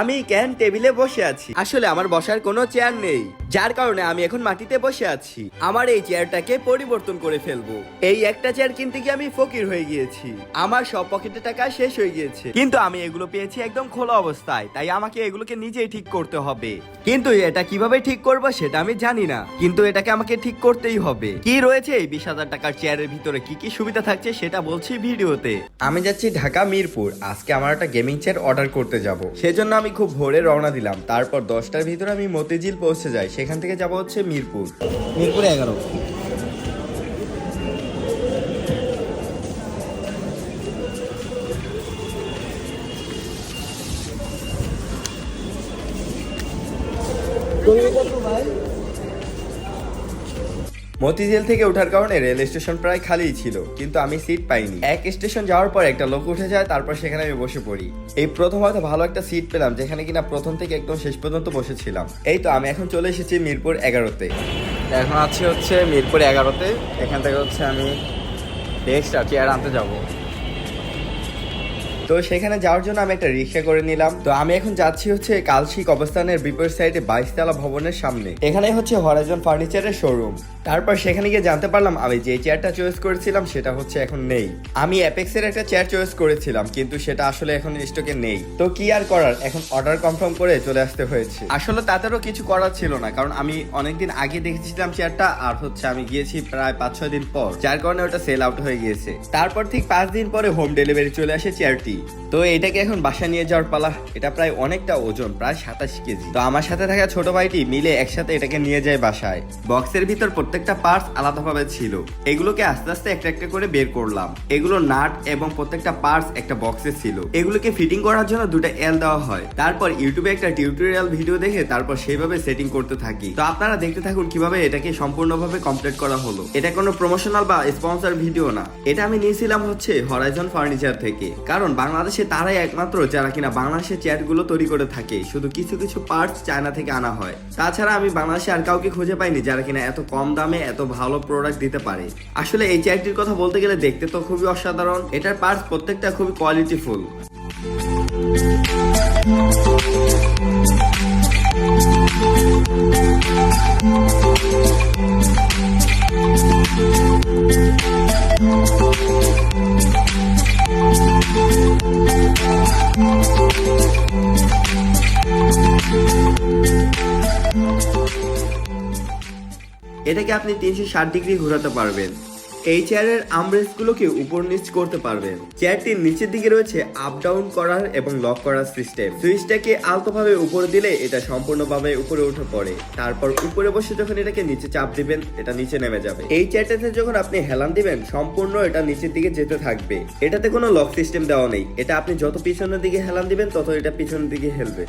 আমি ক্যান টেবিলে বসে আছি? আসলে আমার বসার কোনো চেয়ার নেই। যার কারণে আমি এখন মাটিতে বসে আছি। আমার এই চেয়ারটাকে পরিবর্তন করে ফেলব। এই একটা চেয়ার কিনতে গিয়ে আমি ফকির হয়ে গিয়েছি। আমার সব পকেটে টাকা শেষ হয়ে গিয়েছে। কিন্তু আমি এগুলো পেয়েছি একদম খোলা অবস্থায়। তাই আমাকে এগুলোকে নিজেই ঠিক করতে হবে। কিন্তু এটা কীভাবে ঠিক করব সেটা আমি জানি না। কিন্তু এটাকে আমাকে ঠিক করতেই হবে। কি রয়েছে এই বিশ হাজার টাকার চেয়ারের ভিতরে? কি কি সুবিধা থাকছে সেটা বলছি ভিডিওতে। আমি যাচ্ছি ঢাকা মিরপুর। আজকে আমার একটা গেমিং চেয়ার অর্ডার করতে যাব। সেজন্য আমি খুব ভোরে রওনা দিলাম। তারপর দশটার ভিতরে আমি মতিঝিল পৌঁছে যাই। সেখান থেকে যাব হচ্ছে মিরপুর। মিরপুরে এগারো। মতিঝিল থেকে ওঠার কারণে রেল স্টেশন প্রায় খালিই ছিল, কিন্তু আমি সিট পাইনি। এক স্টেশন যাওয়ার পর একটা লোক উঠে যায়, তারপর সেখানে আমি বসে পড়ি। এই প্রথম হয়তো ভালো একটা সিট পেলাম, যেখানে কিনা প্রথম থেকে একদম শেষ পর্যন্ত বসেছিলাম। এই তো আমি এখন চলে এসেছি মিরপুর এগারোতে। এখন আছি হচ্ছে মিরপুর এগারোতে, এখান থেকে হচ্ছে আমি এক্সট্রা চেয়ার আনতে যাব। তো সেখানে যাওয়ার জন্য আমি একটা রিক্সা করে নিলাম। তো আমি এখন যাচ্ছি হচ্ছে কালশিক অবস্থানের বিপরীত সাইডে বাইশতলা ভবনের সামনে। এখানে হচ্ছে হরাইজন ফার্নিচারের শোরুম তারপর সেখানে গিয়ে জানতে পারলাম, আমি যে চেয়ারটা চয়েস করেছিলাম সেটা হচ্ছে এখন নেই। আমি অ্যাপেক্সের একটা চেয়ার চয়েস করেছিলাম, কিন্তু সেটা আসলে এখন স্টকে নেই। তো কি আর করার, এখন অর্ডার কনফার্ম করে চলে আসতে হয়েছে। আসলে তাদেরও কিছু করার ছিল না, কারণ আমি অনেকদিন আগে দেখেছিলাম চেয়ারটা আর হচ্ছে আমি গিয়েছি প্রায় পাঁচ ছয় দিন পর, যার কারণে ওটা সেল আউট হয়ে গিয়েছে। তারপর ঠিক পাঁচ দিন পরে হোম ডেলিভারি চলে আসে চেয়ারটি aí. তো এটাকে এখন বাসা নিয়ে যাওয়ার পালা। এটা প্রায় অনেকটা ওজন, প্রায় সাতাশ কেজি। তো আমার সাথে থাকা ছোট ভাইটি মিলে একসাথে এটাকে নিয়ে যায় বাসায়। বক্সের ভিতর প্রত্যেকটা পার্টস আলাদাভাবে ছিল। এগুলোকে আস্তে আস্তে একটা একটা করে বের করলাম। এগুলো নাট এবং প্রত্যেকটা পার্টস একটা বক্সে ছিল। এগুলোকে ফিটিং করার জন্য দুটো এল দেওয়া হয়। তারপর ইউটিউবে একটা টিউটোরিয়াল ভিডিও দেখে তারপর সেইভাবে সেটিং করতে থাকি। তো আপনারা দেখতে থাকুন কীভাবে এটাকে সম্পূর্ণভাবে কমপ্লিট করা হলো। এটা কোনো প্রমোশনাল বা স্পন্সর ভিডিও না। এটা আমি নিয়েছিলাম হচ্ছে হরাইজন ফার্নিচার থেকে। কারণ বাংলাদেশে তারাই একমাত্র যারা কিনা বাংলাদেশের চেয়ারগুলো তৈরি করে থাকে। শুধু কিছু কিছু পার্টস চায়না থেকে আনা হয়। তাছাড়া আমি বাংলাদেশে আর কাউকে খুঁজে পাইনি যারা কিনা এত কম দামে এত ভালো প্রোডাক্ট দিতে পারে। আসলে এই চেয়ারটির কথা বলতে গেলে দেখতে তো খুবই অসাধারণ। এটার পার্টস প্রত্যেকটা খুবই কোয়ালিটিফুল এটাকে আপনি তিনশো ষাট ডিগ্রি ঘোরাতে পারবেন। এই চেয়ারের আমরেসগুলোকে উপর নিচ করতে পারবেন চেয়ারটির নিচের দিকে রয়েছে আপ ডাউন করার এবং লক করার সিস্টেম সুইচটাকে আলতোভাবে উপরে দিলে এটা সম্পূর্ণভাবে উপরে উঠে পড়ে। তারপর উপরে বসে যখন এটাকে নিচে চাপ দিবেন, এটা নিচে নেমে যাবে। এই চেয়ারটাতে যখন আপনি হেলান দিবেন, সম্পূর্ণ এটা নিচের দিকে যেতে থাকবে। এটাতে কোনো লক সিস্টেম দেওয়া নেই। এটা আপনি যত পিছনের দিকে হেলান দিবেন, তত এটা পিছনের দিকে হেলবে।